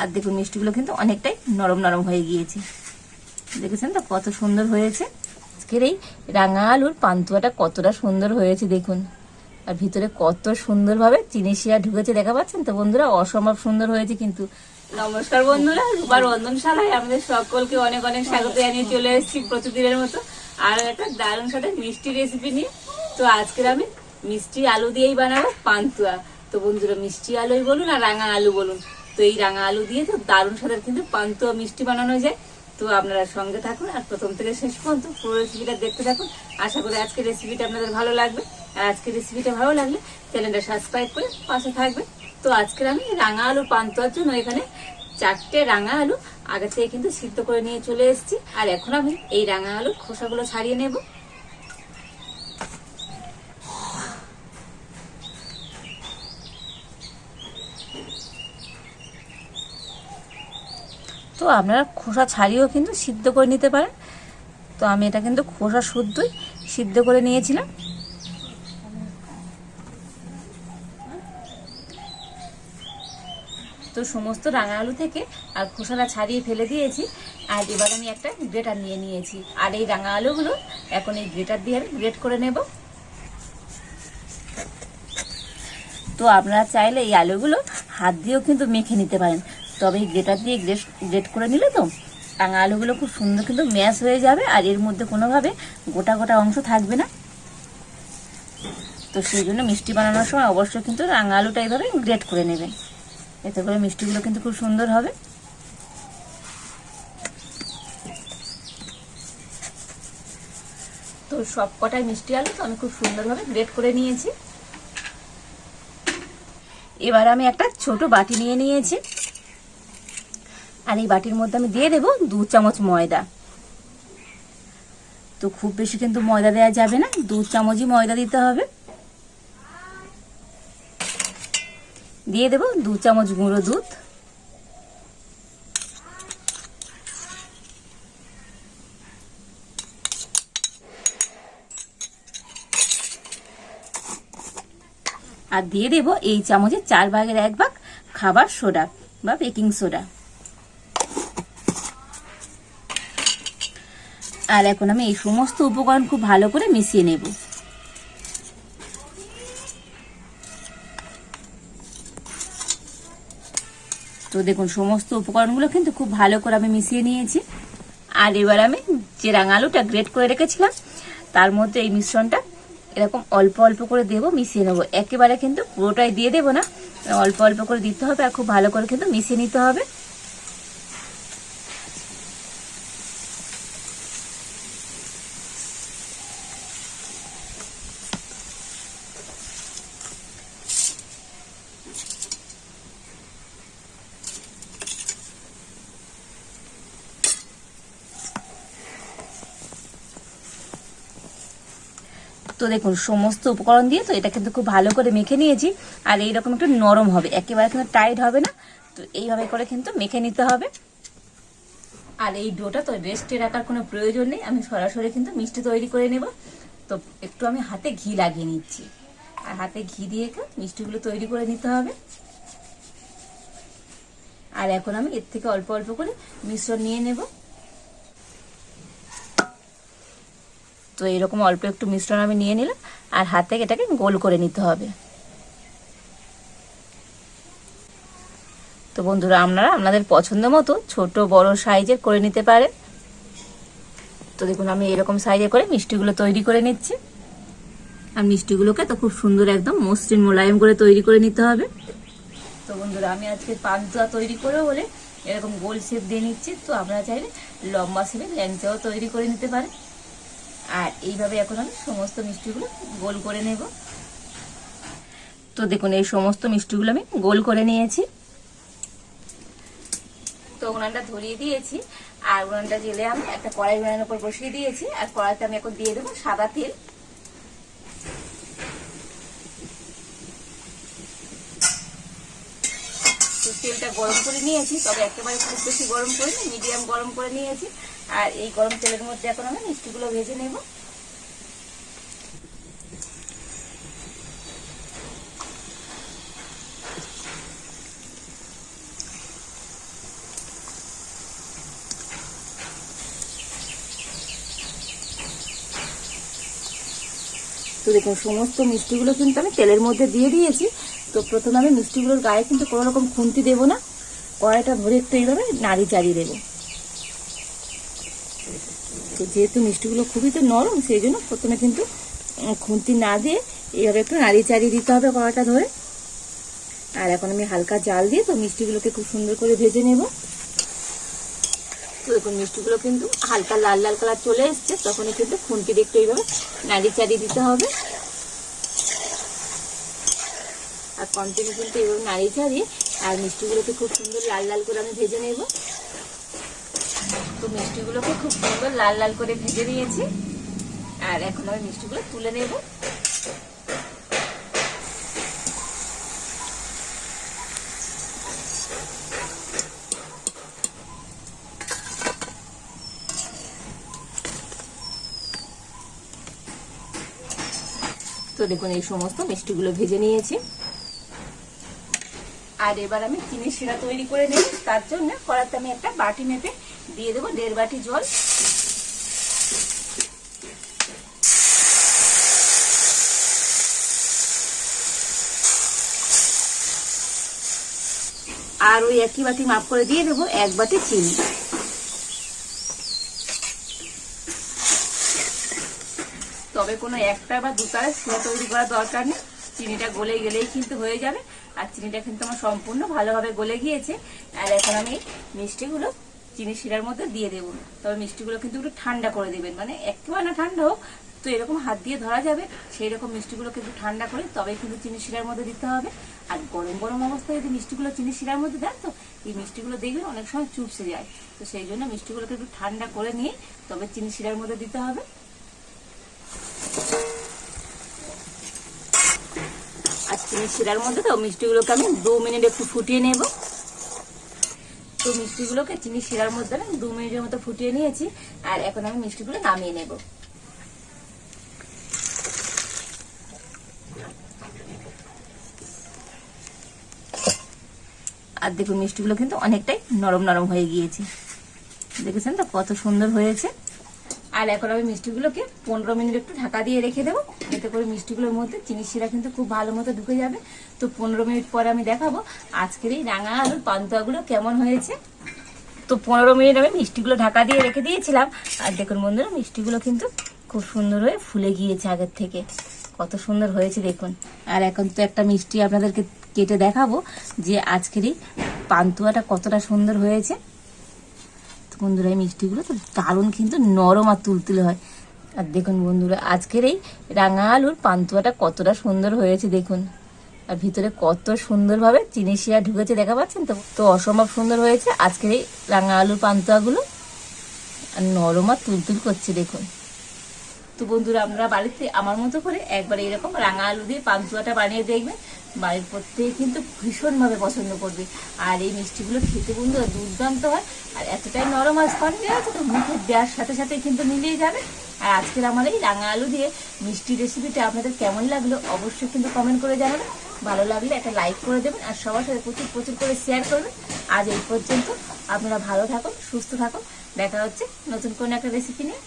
আর দেখুন মিষ্টিগুলো কিন্তু অনেকটাই নরম নরম হয়ে গিয়েছে। দেখেছেন তো কত সুন্দর হয়েছে? আজকের এই রাঙা আলুর পান্তুয়াটা কতটা সুন্দর হয়েছে দেখুন। আর ভিতরে কত সুন্দরভাবে চিনি শিরা ঢুকেছে, দেখা পাচ্ছেন তো বন্ধুরা? অসম্ভব সুন্দর হয়েছে কিন্তু। নমস্কার বন্ধুরা রূপার রন্ধনশালায় আমাদের সকলকে অনেক অনেক স্বাগত জানিয়ে চলে এসেছি প্রতিদিনের মতো। আর একটা দারুণ সাথে মিষ্টি রেসিপি নিয়ে। তো আজকের আমি মিষ্টি আলু দিয়েই বানাবো পান্তুয়া। তো বন্ধুরা, মিষ্টি আলুই বলুন আর রাঙা আলু বলুন। তো এই রাঙা আলু দিয়ে তো দারুণ সাথে কিন্তু পান্তুয়া মিষ্টি বানানো যায়। তো আপনারা সঙ্গে থাকুন আর প্রথম থেকে শেষ পর্যন্ত পুরো রেসিপিটা দেখতে থাকুন। আশা করি আজকের রেসিপিটা আপনাদের ভালো লাগবে। আর আজকের রেসিপিটা ভালো লাগলে চ্যানেলটা সাবস্ক্রাইব করে পাশে থাকবে। তো আজকের আমি রাঙা আলু পান্তুয়ার জন্য এখানে চারটে রাঙা আলু আগে থেকে কিন্তু সিদ্ধ করে নিয়ে চলে এসেছি। আর এখন আমি এই রাঙা আলুর খোসাগুলো ছাড়িয়ে নেব। আপনারা খোসা ছাড়িয়েও কিন্তু সিদ্ধ করে নিতে পারেন। তো আমি এটা কিন্তু খোসা শুদ্ধই সিদ্ধ করে নিয়েছিলাম। তো সমস্ত রাঙা আলু থেকে আর খোসাটা ছাড়িয়ে ফেলে দিয়েছি। আর এবার আমি একটা গ্রেটার নিয়ে নিয়েছি। আর এই রাঙা আলুগুলো এখন এই গ্রেটার দিয়ে আমি গ্রেট করে নেব। তো আপনারা চাইলে এই আলুগুলো হাত দিয়েও কিন্তু মেখে নিতে পারেন। তবে এই গ্রেটার দিয়ে গ্রেট গ্রেট করে নিলে তো রাঙা আলুগুলো খুব সুন্দর কিন্তু ম্যাশ হয়ে যাবে আর এর মধ্যে কোনোভাবে গোটা গোটা অংশ থাকবে না। তো সেই জন্য মিষ্টি বানানোর সময় অবশ্যই কিন্তু রাঙা আলুটা এইভাবে গ্রেট করে নেবেন এতে করে মিষ্টিগুলো কিন্তু খুব সুন্দর হবে। তো সব কটাই মিষ্টি আলু তো আমি খুব সুন্দরভাবে গ্রেট করে নিয়েছি। এবার আমি একটা ছোট বাটি নিয়ে নিয়েছি। আর এই বাটির মধ্যে আমি দিয়ে দেবো দু চামচ ময়দা। তো খুব বেশি কিন্তু ময়দা দেওয়া যাবে না, দু চামচই ময়দা দিতে হবে। দিয়ে দেবো দু চামচ গুঁড়ো দুধ। আর দিয়ে দেবো এই চামচে চার ভাগের এক ভাগ খাবার সোডা বা বেকিং সোডা। আর এখন আমি এই সমস্ত উপকরণ খুব ভালো করে মিশিয়ে নেব। তো দেখুন, সমস্ত উপকরণগুলো কিন্তু খুব ভালো করে আমি মিশিয়ে নিয়েছি। আর এবার আমি যে রাঙালুটা গ্রেট করে রেখেছিলাম, তার মধ্যে এই মিশ্রণটা এরকম অল্প অল্প করে দেবো, মিশিয়ে নেব। একেবারে কিন্তু পুরোটাই দিয়ে দেবো না, অল্প অল্প করে দিতে হবে আর খুব ভালো করে কিন্তু মিশিয়ে নিতে হবে। তো দেখুন, সমস্ত উপকরণ দিয়ে তো এটা কিন্তু খুব ভালো করে মেখে নিয়েছি। আর এইরকম একটু নরম হবে, একেবারে কিন্তু টাইট হবে না। তো এইভাবে করে কিন্তু মেখে নিতে হবে। আর এই ডোটা তো রেস্টে রাখার কোনো প্রয়োজন নেই, আমি সরাসরি কিন্তু মিষ্টি তৈরি করে নেব। তো একটু আমি হাতে ঘি লাগিয়ে নিচ্ছি। আর হাতে ঘি দিয়ে মিষ্টিগুলো তৈরি করে নিতে হবে। আর এখন আমি এর থেকে অল্প অল্প করে মিশ্রণ নিয়ে নেব। তো এরকম অল্প একটু মিশ্রণ আমি নিয়ে নিলাম, আর হাতে এটাকে গোল করে নিতে হবে। তো বন্ধুরা, আপনারা আপনাদের পছন্দ মতো ছোট, বড় সাইজের করে নিতে পারেন। তো দেখুন, আমি এরকম সাইজে করে মিষ্টিগুলো তৈরি করে নিচ্ছি। আর মিষ্টিগুলোকে তো খুব সুন্দর একদম মসৃণ মোলায়েম করে তৈরি করে নিতে হবে। তো বন্ধুরা, আমি আজকে পান্তুয়া তৈরি করে বলে এরকম গোল শেপ দিয়ে নিচ্ছি। তো আপনারা চাইলে লম্বা শেপে ল্যাংচাও তৈরি করে নিতে পারেন। আর এইভাবে এখন আমি সমস্ত মিষ্টিগুলো গোল করে নেব। তো দেখুন, এই সমস্ত মিষ্টিগুলো আমি গোল করে নিয়েছি। তো উনানটা ধরিয়ে দিয়েছি, আর উনানটা জেলে আমি একটা কড়াই উনানের উপর বসিয়ে দিয়েছি। আর কড়াইতে আমি এখন দিয়ে দেবো সাদা তেল। তেলটা গরম করে নিয়েছি, তবে একেবারে খুব বেশি গরম করিনি মিডিয়াম গরম করে নিয়েছি। আর এই গরম তেলের মধ্যে এখন আমি মিষ্টিগুলো ভেজে নেব। তো দেখুন, সমস্ত মিষ্টিগুলো কিন্তু আমি তেলের মধ্যে দিয়ে দিয়েছি। তো প্রথমে আমি মিষ্টিগুলোর গায়ে কিন্তু কোনো রকম খুন্তি দেবো না, কড়াইটা ধরে একটু এইভাবে নাড়ি চাড়িয়ে দেবো। তো যেহেতু মিষ্টিগুলো খুবই তো নরম, সেই জন্য প্রথমে কিন্তু খুন্তি না দিয়ে এইভাবে একটু নাড়ি চাড়িয়ে দিতে হবে কড়াটা ধরে। আর এখন আমি হালকা জাল দিয়ে তো মিষ্টিগুলোকে খুব সুন্দর করে ভেজে নেব। তো দেখুন, মিষ্টিগুলো কিন্তু হালকা লাল লাল কালার চলে এসছে, তখনই কিন্তু খুন্তি একটু এইভাবে নাড়ি চাড়িয়ে দিতে হবে। আর কন্টিনিউ কিন্তু এইভাবে নাড়িয়ে চাড়িয়ে আর মিষ্টিগুলোকে খুব সুন্দর লাল লাল করে আমি ভেজে নেব। তো মিষ্টিগুলোকে খুব সুন্দর লাল লাল করে ভেজে নিয়েছি। আর এখন আমি মিষ্টিগুলো তুলে নেব। তো দেখুন, এই সমস্ত মিষ্টিগুলো ভেজে নিয়েছি। আর এবার আমি চিনি শিরা তৈরি করে নেব তার জন্য কড়াতে আমি একটা বাটি মেপে দিয়ে দেবো দেড় বাটি জল। আর ওই একই বাটি মাপ করে দিয়ে দেবো এক বাটি চিনি। তবে কোনো একটা বা দুটারে শিরা তৈরি করার দরকার নেই, চিনিটা গলে গেলেই কিন্তু হয়ে যাবে। আর চিনিটা কিন্তু আমার সম্পূর্ণ ভালোভাবে গলে গিয়েছে। আর এখন আমি মিষ্টিগুলো চিনি শিরার মধ্যে দিয়ে দেবো। তবে মিষ্টিগুলো কিন্তু একটু ঠান্ডা করে দেবেন। মানে একেবারে না ঠান্ডা হোক, তো এরকম হাত দিয়ে ধরা যাবে সেই রকম মিষ্টিগুলো কিন্তু ঠান্ডা করে তবে কিন্তু চিনি শিরার মধ্যে দিতে হবে। আর গরম গরম অবস্থায় যদি মিষ্টিগুলো চিনি শিরার মধ্যে দেন, তো এই মিষ্টিগুলো দেখবেন অনেক সময় চুপসে যায়। তো সেই জন্য মিষ্টিগুলোকে একটু ঠান্ডা করে নিয়ে তবে চিনি শিরার মধ্যে দিতে হবে আর চিনি শিরার মধ্যে তো মিষ্টিগুলোকে আমি দু মিনিট একটু ফুটিয়ে নেব। তো মিষ্টিগুলোকে চিনি শিরার মধ্যে আমি দু মিনিটের মতো ফুটিয়ে নিয়েছি, আর এখন আমি মিষ্টিগুলো নামিয়ে নেব। আর দেখুন, মিষ্টিগুলো কিন্তু অনেকটাই নরম নরম হয়ে গিয়েছে। দেখেছেন তো কত সুন্দর হয়েছে? আর এখন আমি মিষ্টিগুলোকে পনেরো মিনিট একটু ঢাকা দিয়ে রেখে দেবো। এতে করে মিষ্টিগুলোর মধ্যে চিনি শিরা কিন্তু খুব ভালো মতো ঢুকে যাবে। তো পনেরো মিনিট পরে আমি দেখাবো আজকের এই রাঙা আলুর পান্তুয়াগুলো কেমন হয়েছে। তো পনেরো মিনিট আমি মিষ্টিগুলো ঢাকা দিয়ে রেখে দিয়েছিলাম। আর দেখুন বন্ধুরা, মিষ্টিগুলো কিন্তু খুব সুন্দর হয়ে ফুলে গিয়েছে আগের থেকে। কত সুন্দর হয়েছে দেখুন। আর এখন তো একটা মিষ্টি আপনাদেরকে কেটে দেখাবো যে আজকের এই পান্তুয়াটা কতটা সুন্দর হয়েছে। বন্ধুরা, এই মিষ্টিগুলো তো দারুণ কিন্তু নরম আর তুলতুলে হয়। আর দেখুন বন্ধুরা, আজকের এই রাঙা আলুর পান্তুয়াটা কতটা সুন্দর হয়েছে দেখুন। আর ভিতরে কত সুন্দরভাবে চিনি শিরা ঢুকেছে, দেখা পাচ্ছেন তো? তো অসম্ভব সুন্দর হয়েছে আজকের এই রাঙা আলুর পান্তুয়াগুলো। আর নরম আর তুলতুল করছে দেখুন। তো বন্ধুরা, আমরা বাড়িতে আমার মতো করে একবার এরকম রাঙা আলু দিয়ে পান্তুয়াটা বানিয়ে দেখবেন। বাড়ির প্রত্যেকে কিন্তু ভীষণভাবে পছন্দ করবে। আর এই মিষ্টিগুলো খেতে বন্ধুরা দুর্দান্ত হয়। আর এতটাই নরম আর স্পঞ্জি আছে তো মুখে দেওয়ার সাথে সাথে কিন্তু মিলিয়ে যাবে। আর আজকের আমার এই রাঙা আলু দিয়ে মিষ্টি রেসিপিটা আপনাদের কেমন লাগল অবশ্যই কিন্তু কমেন্ট করে জানাবেন। ভালো লাগলে একটা লাইক করে দেবেন আর সবার সাথে প্রচুর প্রচুর করে শেয়ার করবেন। আজ এই পর্যন্ত আপনারা ভালো থাকুন, সুস্থ থাকুন। দেখা হচ্ছে নতুন কোনো একটা রেসিপি নিয়ে।